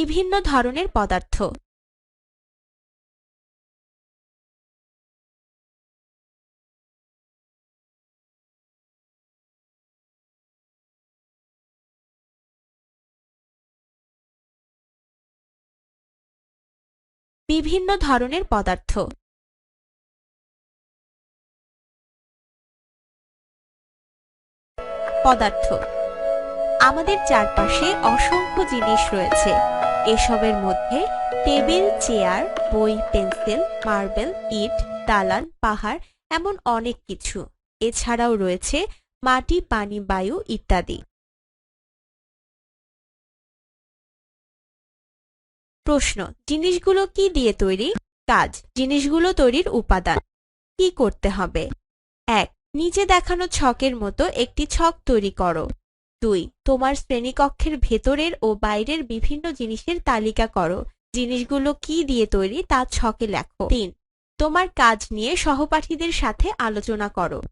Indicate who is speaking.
Speaker 1: বিভিন্ন ধরনের পদার্থ। বিভিন্ন ধরনের পদার্থ। পদার্থ। আমাদের চারপাশে অসংখ্য জিনিস রয়েছে। এসবের মধ্যে টেবিল, চেয়ার, বই, পেন্সিল, মার্বেল, ইট, দালান, পাহাড় এমন অনেক কিছু। এছাড়াও রয়েছে মাটি, পানি, বায়ু ইত্যাদি। প্রশ্ন, জিনিসগুলো কি দিয়ে তৈরি? কাজ, জিনিসগুলো তৈরির উপাদান। কি করতে হবে? এক, নিচে দেখানো ছকের মতো একটি ছক তৈরি করো। দুই, তোমার শ্রেণীকক্ষের ভেতরের ও বাইরের বিভিন্ন জিনিসের তালিকা করো। জিনিসগুলো কি দিয়ে তৈরি তা ছকে লেখো। তিন, তোমার কাজ নিয়ে সহপাঠীদের সাথে আলোচনা করো।